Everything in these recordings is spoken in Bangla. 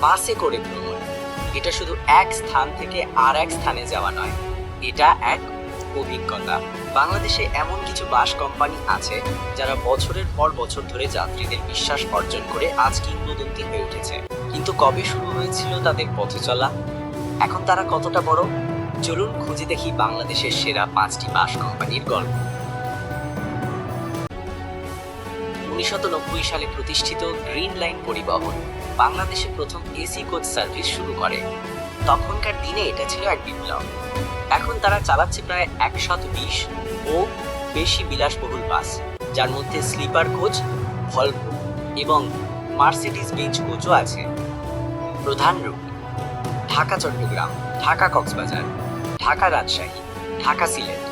বাসে করে ভ্রমণ। এটা শুধু এক স্থান থেকে আর এক স্থানে যাওয়া নয়, এটা এক অভিজ্ঞতা। বাংলাদেশে এমন কিছু বাস কোম্পানি আছে যারা বছরের পর বছর ধরে যাত্রীদের বিশ্বাস অর্জন করে আজ কিংবদন্তি হয়ে উঠেছে। কিন্তু কবে শুরু হয়েছিল তাদের পথে চলা? এখন তারা কতটা বড়? চলুন খুঁজে দেখি বাংলাদেশের সেরা পাঁচটি বাস কোম্পানির গল্প। উনিশশো নব্বই সালে প্রতিষ্ঠিত গ্রিন লাইন পরিবহন বাংলাদেশে প্রথম এসি কোচ সার্ভিস শুরু করে। তখনকার দিনে এটা ছিল এক বিপ্লব। এখন তারা চালাচ্ছে প্রায় একশত বিশ ও বেশি বিলাসবহুল বাস, যার মধ্যে স্লিপার কোচ, ভলভো এবং মার্সিডিজ বেঞ্চ কোচও আছে। প্রধান রুট ঢাকা চট্টগ্রাম, ঢাকা কক্সবাজার, ঢাকা রাজশাহী, ঢাকা সিলেট।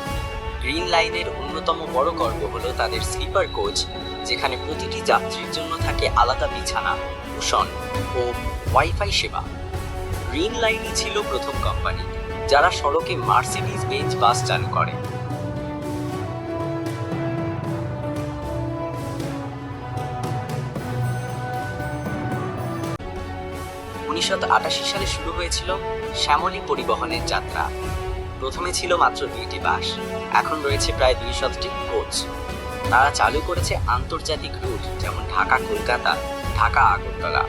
গ্রিন লাইনের অন্যতম বড় গর্ব হলো তাদের স্লিপার কোচ যেখানে প্রতিটি যাত্রীর জন্য থাকে আলাদা বিছানা, কুশন ও ওয়াইফাই সেবা। গ্রিন লাইনই ছিল প্রথম কোম্পানি, যারা সড়কে মার্সিডিজ বেঞ্চ বাস চালু করে। উনিশশো আটাশি সালে শুরু হয়েছিল শ্যামলী পরিবহনের যাত্রা। প্রথমে ছিল মাত্র দুইটি বাস, এখন রয়েছে প্রায় দুই শতটি কোচ। তারা চালু করেছে আন্তর্জাতিক রুট, যেমন ঢাকা কলকাতা, ঢাকা আগরতলা।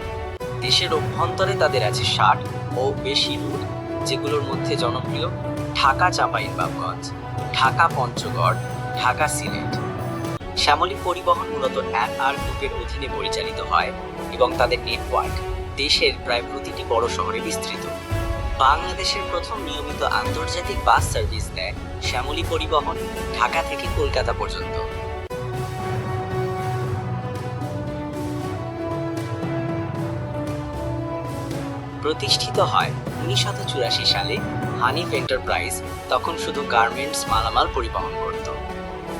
দেশের অভ্যন্তরে তাদের আছে ষাট ও বেশি রুট, যেগুলোর মধ্যে জনপ্রিয় ঢাকা চাঁপাইনবাবগঞ্জ, ঢাকা পঞ্চগড়, ঢাকা সিলেট। শ্যামলী পরিবহন মূলত আর গ্রুপের অধীনে পরিচালিত হয় এবং তাদের নেটওয়ার্ক দেশের প্রায় প্রতিটি বড় শহরে বিস্তৃত। বাংলাদেশের প্রথম নিয়মিত আন্তর্জাতিক বাস সার্ভিস দেয় শ্যামলী পরিবহন ঢাকা থেকে কলকাতা পর্যন্ত। প্রতিষ্ঠিত হয় উনিশশো চুরাশি সালে হানিফ এন্টারপ্রাইজ তখন শুধু গার্মেন্টস মালামাল পরিবহন করত।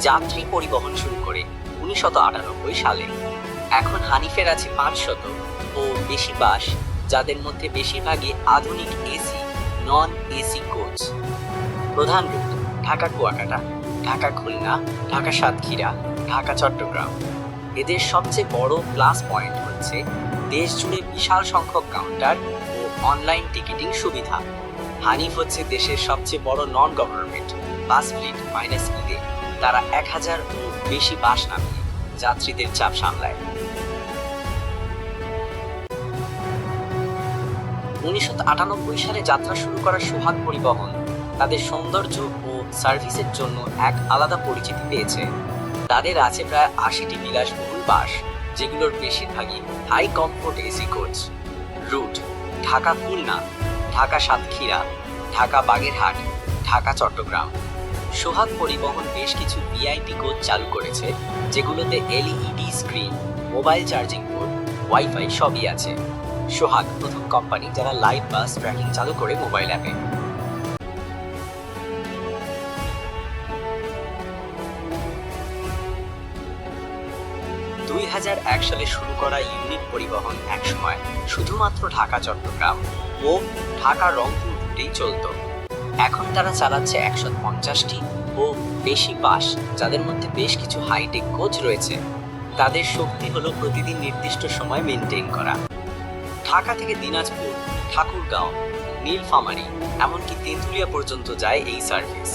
যাত্রী পরিবহন শুরু করে উনিশশো আটানব্বই সালে। এখন হানিফের আছে পাঁচশত ও বেশি বাস, যাদের মধ্যে বেশিরভাগই আধুনিক এসি, নন এসি কোচ। প্রধান রুট, ঢাকা কুয়াকাটা, ঢাকা খুলনা, ঢাকা সাতক্ষীরা, ঢাকা চট্টগ্রাম। এদের সবচেয়ে বড় প্লাস পয়েন্ট হচ্ছে দেশ জুড়ে বিশাল সংখ্যক কাউন্টার অনলাইন টিকিটিং সুবিধা। হানিফ হচ্ছে দেশের সবচেয়ে বড় non government bus fleet minus ঈদে। তারা এক হাজার ও বেশি বাস নামিয়ে যাত্রীদের চাপ সামলায়। উনিশশো আটানব্বই সালে যাত্রা শুরু করা সোহাগ পরিবহন তাদের সৌন্দর্য ও সার্ভিসের জন্য এক আলাদা পরিচিতি পেয়েছে। তাদের আছে প্রায় আশিটি বিলাসবহুল বাস, যেগুলোর বেশিরভাগই high comfort AC coach route Dhaka Khulna, Dhaka Satkhira, Dhaka Bagerhat, Dhaka Chattogram. Sohag পরিবহন বেশ কিছু ভিআইপি কোচ চালু করেছে, যেগুলোতে LED screen, mobile charging port wifi সবই আছে। সোহাগ প্রথম কোম্পানি যারা লাইভ বাস ট্র্যাকিং চালু করে মোবাইল অ্যাপে। দুই হাজার এক সালে শুরু করা ইউনিট পরিবহন একসময় শুধুমাত্র ঢাকা চট্টগ্রাম ও ঢাকা রংপুর রুটেই চলত। এখন তারা চালাচ্ছে একশো পঞ্চাশটি ও বেশি বাস, যাদের মধ্যে বেশ কিছু হাইটেক কোচ রয়েছে। তাদের শক্তি হলো প্রতিদিন নির্দিষ্ট সময় মেনটেন করা। ঢাকা থেকে দিনাজপুর, ঠাকুরগাঁও, নীলফামারী, এমনকি তেঁতুলিয়া পর্যন্ত যায় এই সার্ভিস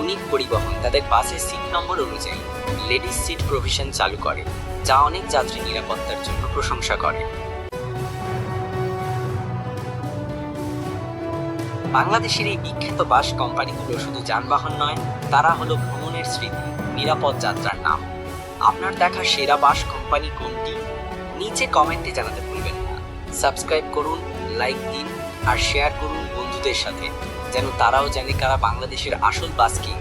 ইউনিক পরিবহন তাদের বাসের সিট নম্বর অনুযায়ী লেডিস সিট প্রভিশন চালু করে, যা অনেক যাত্রী নিরাপত্তার জন্য প্রশংসা করে। বাংলাদেশের এই বিখ্যাত বাস কোম্পানিগুলো শুধু যানবাহন নয়, তারা হলো ভ্রমণের স্মৃতি, নিরাপদ যাত্রার নাম। আপনার দেখা সেরা বাস কোম্পানি কোনটি? নিচে কমেন্টে জানাতে ভুলবেন না। সাবস্ক্রাইব করুন লাইক দিন আর শেয়ার করুন বন্ধুদের সাথে যেন তারাও জানে কারা বাংলাদেশের আসল বাস কিং।